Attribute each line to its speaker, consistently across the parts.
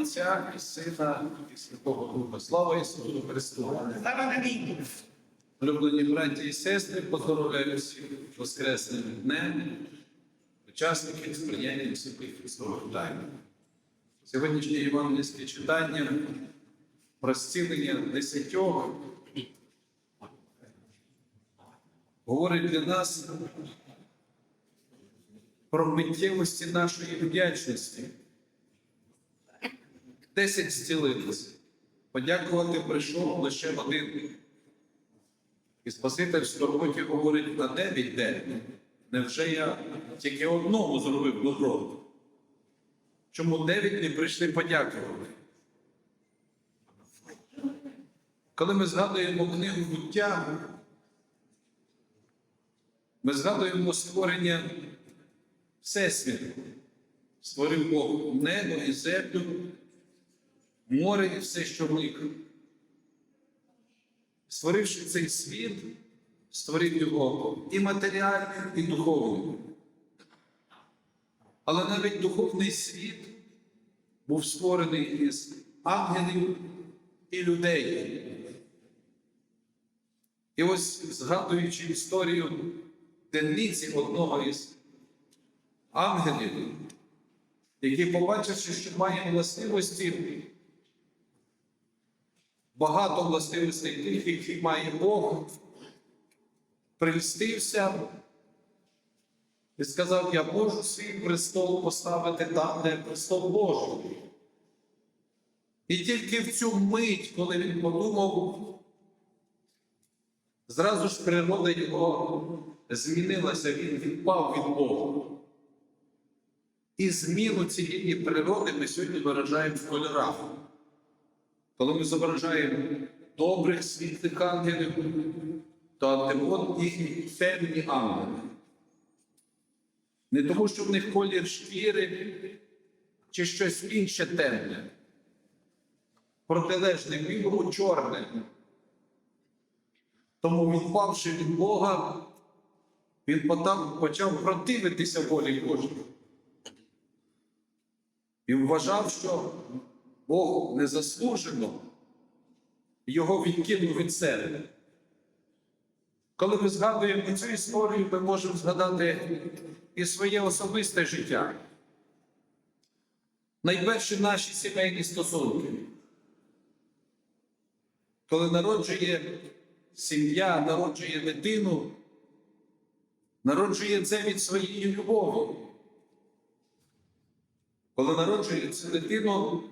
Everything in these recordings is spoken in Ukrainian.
Speaker 1: Отця і Сина і Святого Духа. Слава Ісусу Христу! Улюблені браті і сестри, поздоровляю всіх Воскресним днем, учасників сприяння святих Христових тайн. Сьогоднішнє євангельське читання про зцілення десятьох говорить для нас про миттєвості нашої вдячності. Десять зцілилися. Подякувати прийшов лише один. І Спаситель в скорботі говорить на дев'ять день. Невже я тільки одному зробив добро? Чому дев'ять не прийшли подякувати? Коли ми згадуємо книгу буття, ми згадуємо створення Всесвіту. Створив Бог небо і землю, море і все, що в них. Створивши цей світ, створив його і матеріальним, і духовним. Але навіть духовний світ був створений із ангелів і людей. І ось, згадуючи історію денниці одного із ангелів, який, побачивши, що має властивості, багато властивостей тих, які має Бог, прельстився і сказав: Я можу свій престол поставити там, де престол Божий. І тільки в цю мить, коли він подумав, зразу ж природа його змінилася, він відпав від Бога. І зміну цієї природи ми сьогодні виражаємо в кольорах. Коли ми зображаємо добрих світлих ангелів, то антипод їхні темні ангели. Не тому, що в них колір шкіри чи щось інше темне, протилежне білому чорне. Тому, відпавши від Бога, він почав противитися волі Божій. І вважав, що Бог незаслужено його відкинув від себе. Коли ми згадуємо цю історію, ми можемо згадати і своє особисте життя. Найперші наші сімейні стосунки. Коли народжує сім'я, народжує дитину, народжує це від своєї любові. Коли народжує цю дитину,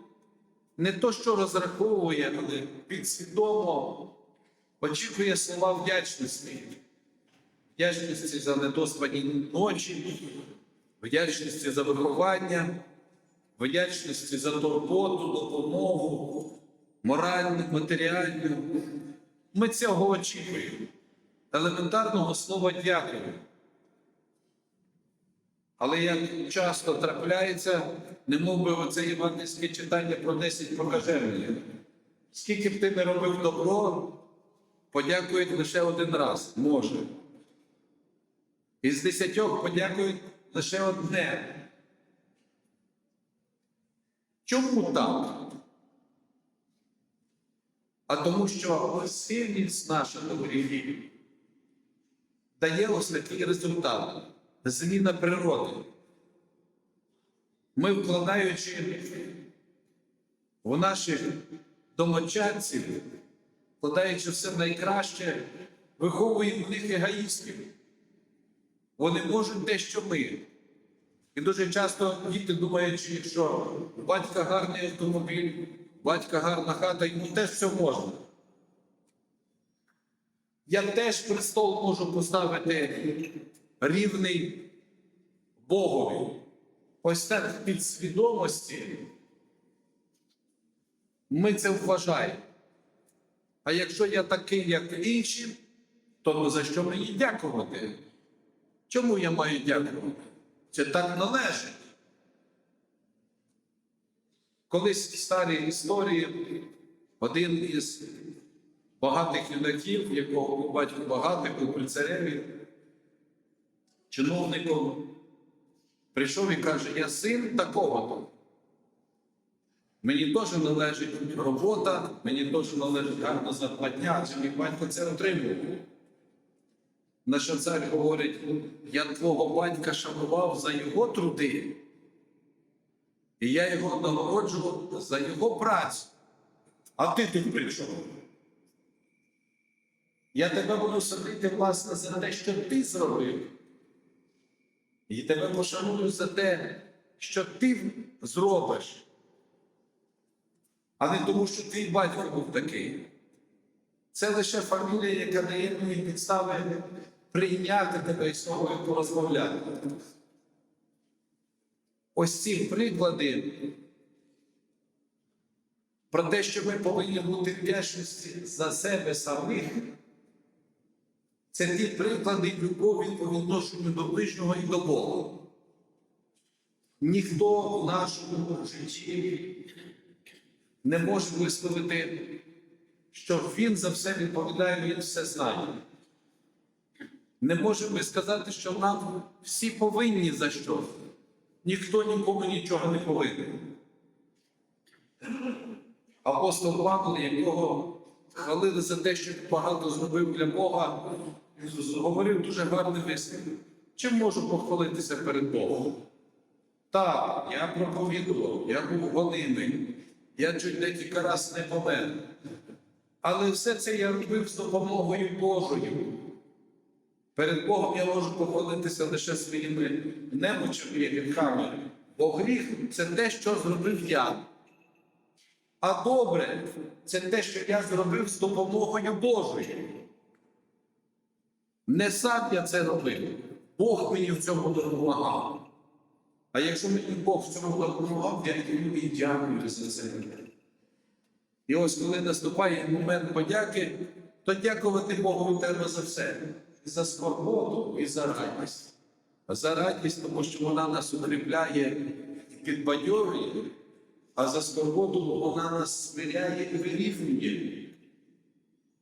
Speaker 1: не то, що розраховує, але підсвідомо очікує слова вдячності. Вдячності за недоспані ночі, вдячності за виховання, вдячності за турботу, допомогу, моральну, матеріальну. Ми цього очікуємо. Елементарного слова дякую. Але як часто трапляється, не мов би оце євангельське читання про 10 покажених. Скільки б ти не робив добро, подякують лише один раз, може. Із десятьох подякують лише одне. Чому так? А тому, що сильність наша до гріхів дає ось такий результат зміна природи. Ми, вкладаючи в наших домочадців, вкладаючи все найкраще, виховуємо в них егоїстів. Вони можуть те, що ми. І дуже часто діти думаючи, що у батька гарний автомобіль, у батька гарна хата, йому теж все можна. Я теж престол можу поставити рівний Богові. Ось так в підсвідомості ми це вважаємо. А якщо я такий, як інші, то ну, за що мені дякувати? Чому я маю дякувати? Це так належить. Колись в старій історії один із багатих юнаків, якого був батько багатий, був при цареві, чиновником, прийшов і каже: Я син такого-то. Мені теж належить робота, мені теж належить гарна зарплатня, адже мій батько це отримував. Наш цар говорить, я твого батька шанував за його труди, і я його нагороджував за його працю. А ти тут прийшов. Я тебе буду садити, власне, за те, що ти зробив. І тебе пошаную за те, що ти зробиш, а не тому, що твій батько був такий. Це лише фамілія, яка дає мені підстави прийняти тебе і з тобою порозмовляти. Ось ці приклади про те, що ми повинні бути вдячності за себе самих. Це ті приклади любові по відношенню до ближнього і до Бога. Ніхто в нашому житті не може висловити, що він за все відповідає, він все знає. Не можемо сказати, що нам всі повинні за щось. Ніхто нікому нічого не повинен. Апостол Павло, якого хвалили за те, що багато зробив для Бога, говорив дуже гарний вислів. Чим можу похвалитися перед Богом? Так, я проповідував, я був гонимий, я чуть декілька разів не помер. Але все це я робив з допомогою Божою. Перед Богом я можу похвалитися лише своїми немочами і гріхами. Бо гріх це те, що зробив я. А добре це те, що я зробив з допомогою Божою. Не сам я це робив. Бог мені в цьому допомагав. А якщо мені Бог в цьому допомагав, я йому і дякую за це. І ось коли наступає момент подяки, то дякувати Богу треба за все. І за скорботу, і за радість. За радість, тому що вона нас укріпляє і підбадьорює, а за скорботу вона нас смиряє і вирівнює.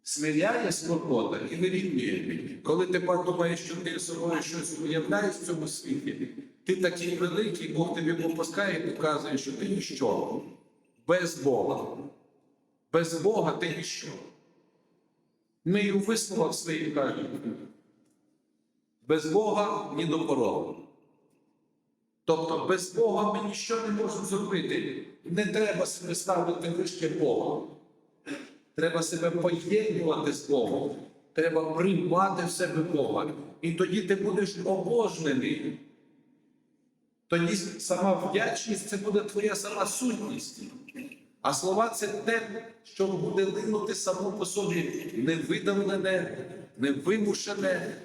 Speaker 1: Смиряє скорбота і вирівнює. Коли ти подумаєш, що ти собою щось уявляєш в цьому світі, ти такий великий, Бог тобі попускає і показує, що ти ніщо. Без Бога. Без Бога ти ніщо. Ми і у висновах своїх кажемо. Без Бога ні до порогу. Тобто без Бога ми нічого не можемо зробити. Не треба себе ставити вище Бога. Треба себе поєднувати з Богом. Треба приймати в себе Бога. І тоді ти будеш обожнений. Тоді сама вдячність це буде твоя сама сутність. А слова це те, що буде линути само по собі невидавлене, невимушене,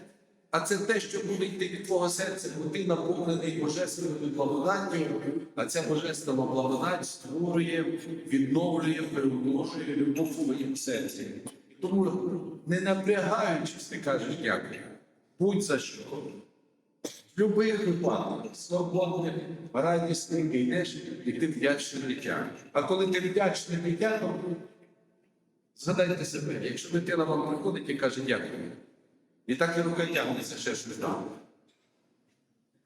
Speaker 1: а це те, що буде йти від твого серця, бо ти наповнений божественною благодаттю, а ця божественна благодать створює, відновлює, перемножує любов у твоїм серці. Тому не напрягаючись, ти кажеш дякую. Будь за що. Любих випадках свободним, радісним йдеш, і ти вдячний життя. А коли ти вдячний життя, то згадайте себе, якщо дитина вам приходить і каже дякую. І так і рука тягнеться ще щось там.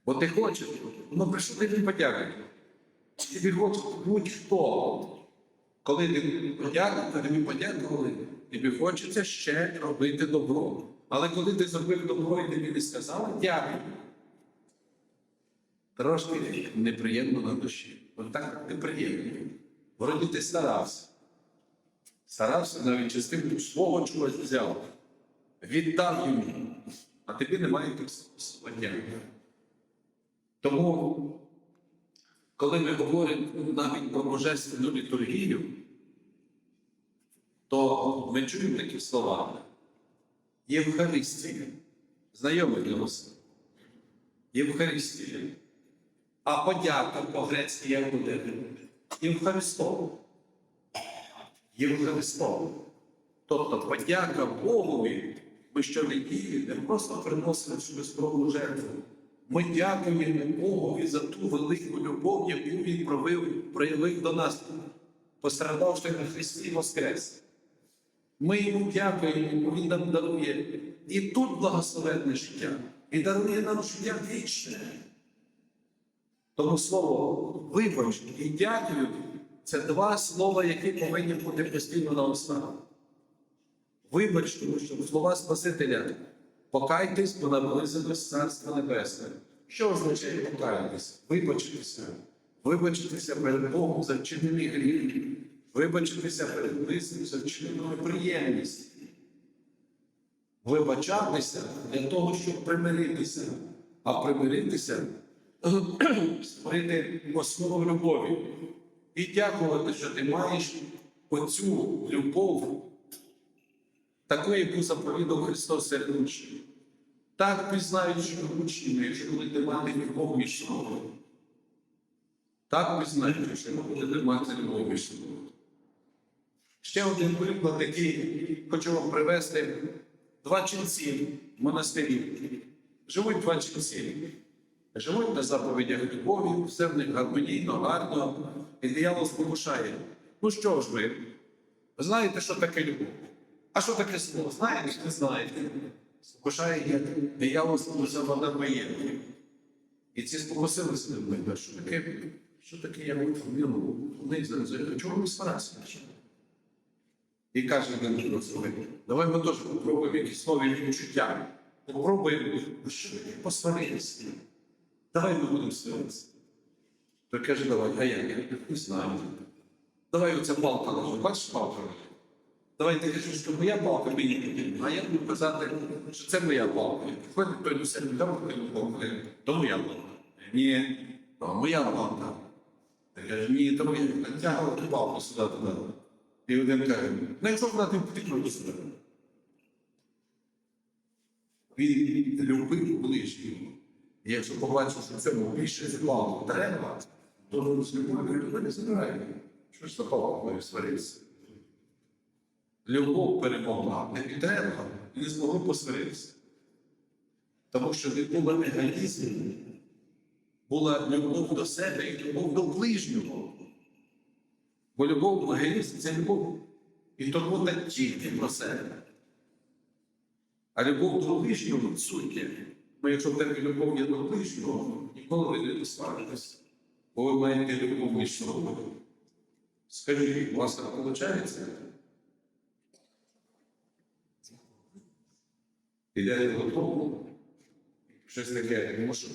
Speaker 1: Бо ти хочеш, ну прийшов тобі подякувати. Тобі хоче будь-хто. Коли ти подякував, тобі подякували, тобі хочеться ще робити добро. Але коли ти зробив добро і тобі не сказали, дякую. Трошки неприємно на душі. От так неприємно. Вроді ти старався. Старався навіть частинку свого чогось взяв віддав йому, а тобі немає слання. Тому, коли ми говоримо навіть про божественну літургію, то ми чуємо такі слова. Євхаристія. Знайомі для вас? Євхаристія. А подяка по-грецьки як буде? Євхаристово. Євхаристово. Тобто подяка Богові, ми щонеділі не просто приносимо цю безкровну жертву. Ми дякуємо Богові за ту велику любов, яку Він проявив, проявив до нас, пострадавши на Христі Воскрес. Ми йому дякуємо, бо Він нам дарує і тут благословенне життя, і дарує нам життя вічне. Тому слово вибач і дякую це два слова, які повинні бути постійно на устах. Вибач, тому що слова Спасителя. Покайтесь, бо наблизилось Царство Небесне. Що означає покаятись? Вибачитися. Вибачитися перед Богом за вчинений гріх. Вибачитися перед близьким за вчинену неприємність. Вибачатися для того, щоб примиритися. А примиритися створити основу любові. І дякувати, що ти маєш оцю любов, таку, яку заповідав Христос серед учнів. Так пізнають, що учні, якщо будете мати любов між собою. Так пізнають, що будете мати любов між собою. Ще один приклад, який хочу вам привести. Два ченці в монастирі. Живуть два ченці. Живуть на заповідях любові, все в них гармонійно, гарно, і диявол спокушає. Ну що ж ви? Ви знаєте, що таке любов? А що таке слово? Знаєте, не знаєте. Спокушає, як диявол спокусив Адама Єву. І ці спокусилися до мене, що таке, що таке я вміло, вони зараз, чого ви спаратися? І каже один до себе, давай ми теж попробуємо якісь нові відчуття. Попробуємо, що посваритися. Давай ми будемо сваритися. То каже, давай, а як? Я не знаю. Давай оця палка. Бачиш палка? Давай ти кажеш, що моя палка мені потрібна, а я буду казати, що це моя палка. До себе, там палку, то моя палка. Ні, то моя палка. Ти каже, ні, то моя. Тягала ту палку сюди туди. І один каже, ну якщо вона не потрібна, то сюди. Він любив ближнього. І якщо побачив, що цьому більше палку треба, то з любов'ю любов не забирає. Що ж за палку має сваритися? Любов перемогла, не підтримала і не змогли посваритися. Тому що не було егоїзму, була любов до себе і любов до ближнього. Бо любов егоїзм це любов. І турбота тільки про себе. А любов до ближнього відсутня. Ну, якщо в тебе любов є до ближнього, ніколи ви не сваритесь. Бо ви маєте любов між собою. Скажіть, у вас так виходить? Ідете додому, щось таке, що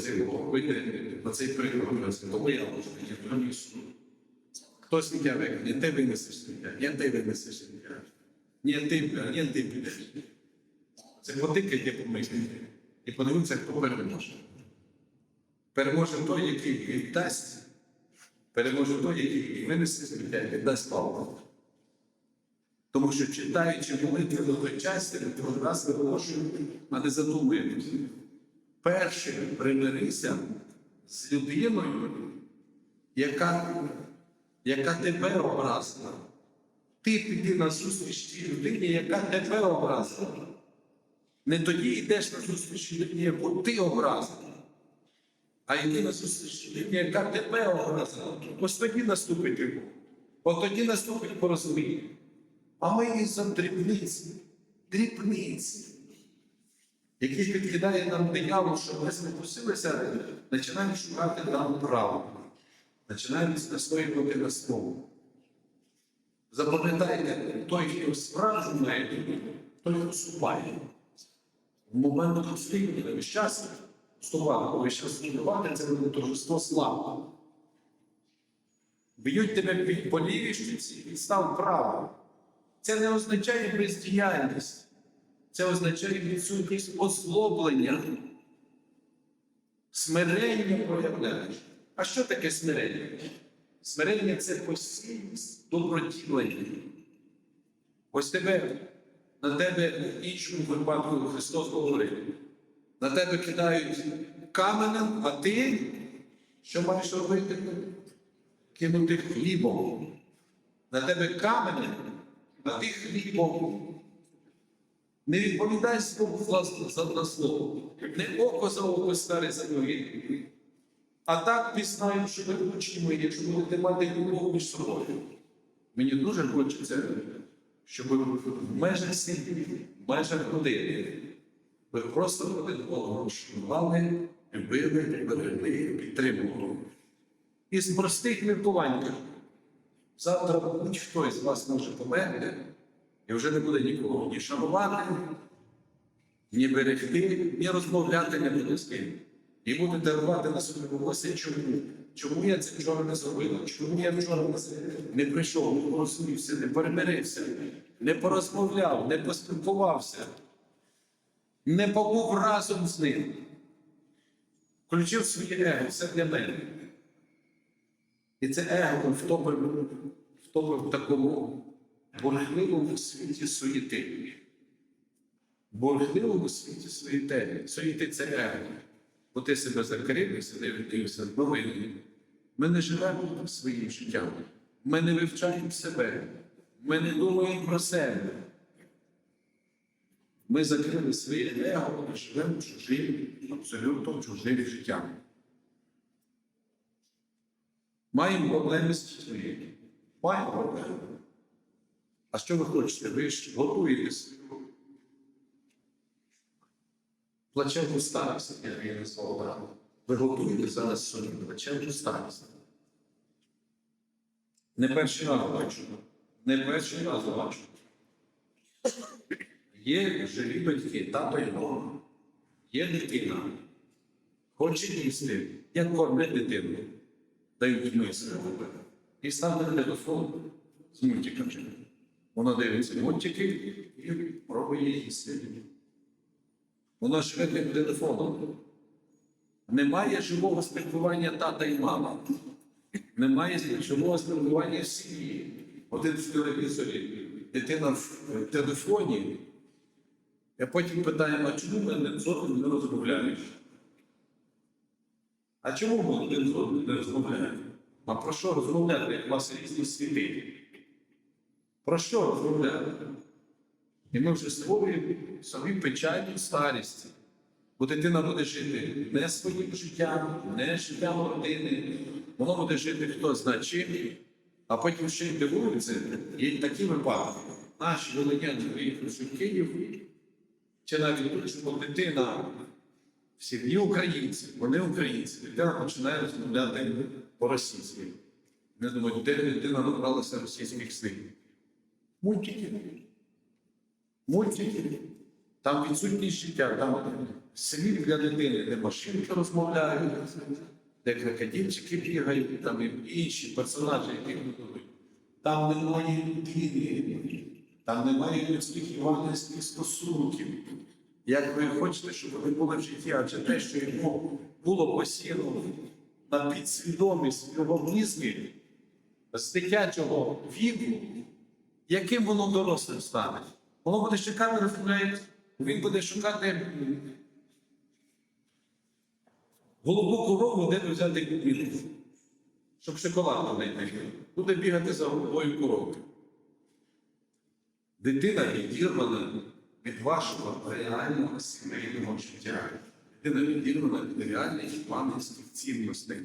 Speaker 1: цей вийти на цей приклад, тому я можу я проніс. Хтось сміття викине, ти винесеш сміття, ні, ти винесеш сміття. Ні, ти, ні, ти підеш. Це потикайте по мислі. І подивіться, хто переможе. Переможе той, який віддасть, переможе той, який винесе сміття віддасть палку. Тому що читаючи молитви до той часті, кожен раз виголошуємо, а не задумуємося. Перше, примирися з людиною, яка, яка тебе образила. Ти піди на зустріч тій людині, яка тебе образила. Не тоді йдеш на зустріч людині, яку ти образила, а йди на зустріч людині, яка тебе образила. Ось тоді наступить любов. От тоді наступить порозуміння. А ми із-за дрібниці, дрібниці, які підкидає нам диявол, щоб ми спокусилися, починаємо шукати нам право, починаємо настоювати на слово. Запам'ятайте, той, хто любов, той поступає. В момент постійного щастя, вступати, коли щас вступати, це буде торжество слави. Б'ють тебе під по лівій щиці, підстав право. Це не означає бездіяльність, це означає відсутність озлоблення. Смирення проявляєш. А що таке смирення? Смирення це постійність доброділення. Ось тебе, на тебе в іншому випадку Христос говорив. На тебе кидають каменем, а ти що маєш робити? Кинути хлібом. На тебе каменем, а ти хлібом. Не відповідай власне за на слово. Не око за око старе за ноги. А так пізнають, що ви учні мої, якщо будете мати любов між собою. Мені дуже хочеться, щоб в межах сім'ї, в межах родини, ви просто один одного шанували, любили, берегли, підтримували. Із простих міркувань. Завтра будь-хто із вас може померти, і вже не буде нікого ні шанувати, ні берегти, ні розмовляти не буде з ким. І будете рвати на собі волосся, чому? Чому я це вчора не зробив? Чому я вчора не, прийшов, не порозумівся, не перемирився, не порозмовляв, не поспілкувався, не побув разом з ним. Включив своє его, все для мене. І це его втопив, в такому бурхливому світі суєти. Бурхливому світі суєти. Суєти це его. Бо ти себе закрив і сидив дивився з. Ми не живемо своїм життям. Ми не вивчаємо себе. Ми не думаємо про себе. Ми закрили своє его і живемо чужим, абсолютно чужим життям. Маємо проблеми з дітьми. Маємо проблеми. А що ви хочете? Ви ж готуєте свою плачевну старість, як я не слово Ви готуєте зараз свою плачевну старість. Не перший раз бачу. Не перший раз бачу. Є живі батьки, тато і мама. Є дитина. Хоче їсти, як кормить дитину. Дають миску. І ставить телефон з мультиками. Вона дивиться мультики і пробує їсти. Вона живе тим телефоном. Немає живого спілкування тата і мама. Немає живого спілкування сім'ї. Один в телевізорі, дитина в телефоні. Я потім питаю, а чому ми не розмовляєш? А чому ми один з одним не розмовляємо? А про що розмовляти, як у вас різні світи? Про що розмовляти? І ми вже створюємо собі печальну старість. Бо дитина буде жити не своїм життям, не життям родини. Воно буде жити хто зна чим, а потім ще й дивуються. Є такі випадки. Наші волиняни виїхавши в Київ, чи навіть дитина сім'ї українці, вони українці, дитина починає розмовляти по-російськи. Не думаю, де дитина набралася російських слів. Мультики. Мультики. Там відсутність життя, там світ для дитини, де машинки розмовляють, де крокодильчики бігають, там і інші персонажі, які будуть. Там немає людини, там немає людських іванівських стосунків. Як ви хочете, щоб вони були в житті, адже те, що йому було посіяно на підсвідомість в його мізки з дитячого віку, яким воно дорослим стане? Воно буде чекати, розмовляє, він буде шукати голубу корову, де взяти кубину, щоб шоколад знайти. Буде бігати за голубою коровою. Дитина відірвана від вашого реального сімейного життя. Дитина відірвана від реальних пам'ятських цінностей.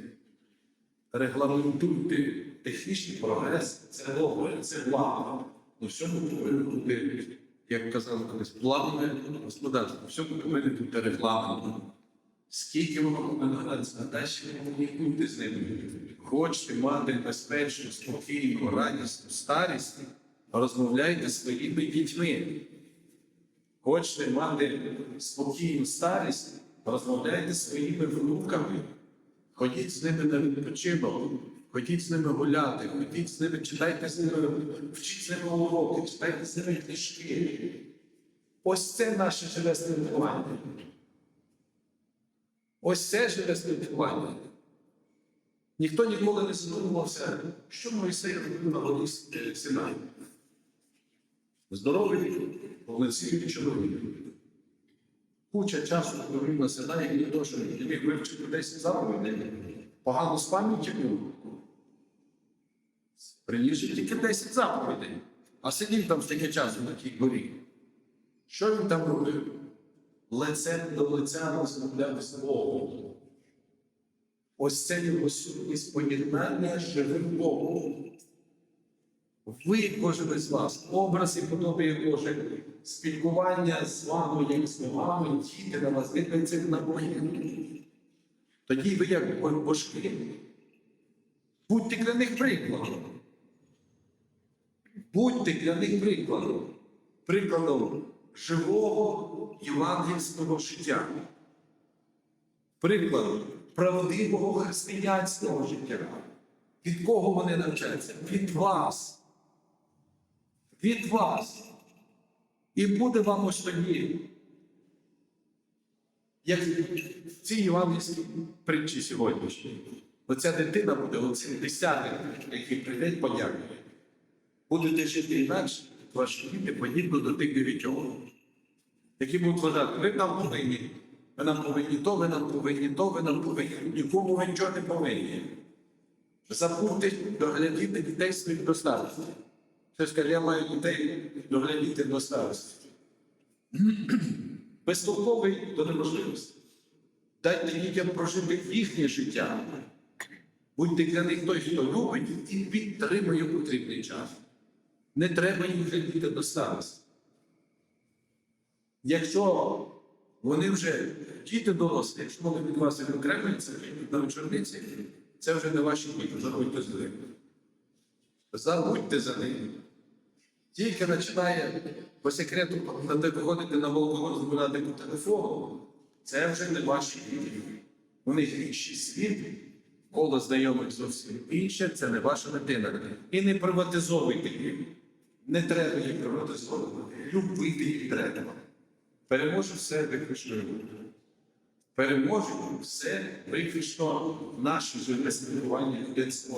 Speaker 1: Регламентуйте технічний прогрес, це добре, це благо. Ну всьому повинно бути, як казали колись, планове господарство. Всьому повинен бути регламент. Скільки воно повинно гратися, а далі комунікуйте з ними. Хочете мати безпечну, спокійну, радісну старість, розмовляйте своїми дітьми. Хочете мати спокійну старість, розмовляйте своїми внуками. Ходіть з ними на відпочинок, ходіть з ними гуляти, ходіть з ними, читайте з ними, вчіть з ними уроки, читайте з ними книжки. Ось це наше живе спілкування. Ось це живе спілкування. Ніхто ніколи не задумувався, що Мойсей робив на горі Синай. Здоровий, повноцінний чоловік. Куча часу провів на і то, що не міг вивчити 10 заповідей, погано з пам'яті був. Приніс тільки 10 заповідей, а сидів там стільки часу на тій горі. Що він там робив? Лицем до лиця розмовляв з Богом. Ось це його сутність поєднання з живим Богом. Ви, кожен із вас, образ і подобає Боже, спілкування з вами, як з вами, діти на вас, дивляться на Бога. Тоді ви, як божки, будьте для них прикладом. Будьте для них прикладом, прикладом живого євангельського життя, прикладом правдивого християнського життя. Від кого вони навчаються? Від вас. Від вас. І буде вам тоді. Як в цій євангельській притчі сьогоднішній. Оця дитина буде оцим десятим, який прийде подякує. Будете жити інакше, ваші діти подібно до тих дев'ятьох, які будуть вважати, ви нам повинні, ви нам повинні то, ви нам повинні то, ви нам повинні. Нікому ви нічого не повинні. Забудьте доглядіти дітей своїх до старості. Хтось каже, я маю дітей доглядіти до старості. Безтолковий до неможливості. Дайте дітям прожити їхнє життя. Будьте для них той, хто любить і підтримує потрібний час. Не треба їм глядіти до старості. Якщо вони вже діти дорослі, якщо вони від вас відокремлюються на вечорниці, це вже не ваші діти, забудьте за ними. Забудьте за ними. Тільки починає по секрету виходити на балкон збирати по телефону, це вже не ваші діти. У них інший світ, коло знайомих зовсім інше, це не ваша дитина. І не приватизовуйте їх. Не треба їх приватизовувати. Любити їх треба. Переможе все виключно. Переможе все виключно наше живе спілкування з.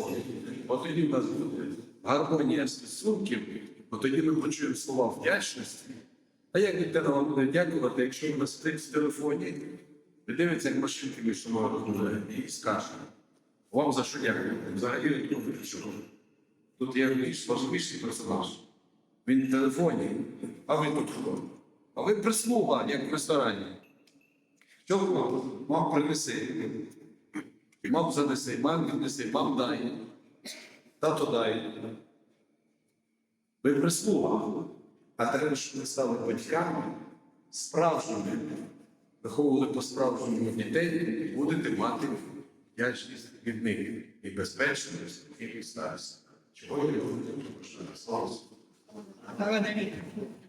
Speaker 1: От тоді в нас буде гармонія стосунків, от тоді ми почуємо слова вдячності. А як дитина вам буде дякувати, якщо вона сидить в телефоні і дивиться, як машинки між собою розмовляють, і скаже, вам за що дякую? Взагалі не думаю, тут є більш важливіший персонаж. Він в телефоні, а ви тут хто? А ви прислуга, як в ресторані. Мам? Мам принеси. Мам занеси, мам віднеси, мам дай. Тато дай. Ви прислуга. А треба, щоб ви стали батьками справжніми. Виховували по-справжньому дітей, будете мати вдячність від них і безпечність, і старість. Чого я буду? Слава.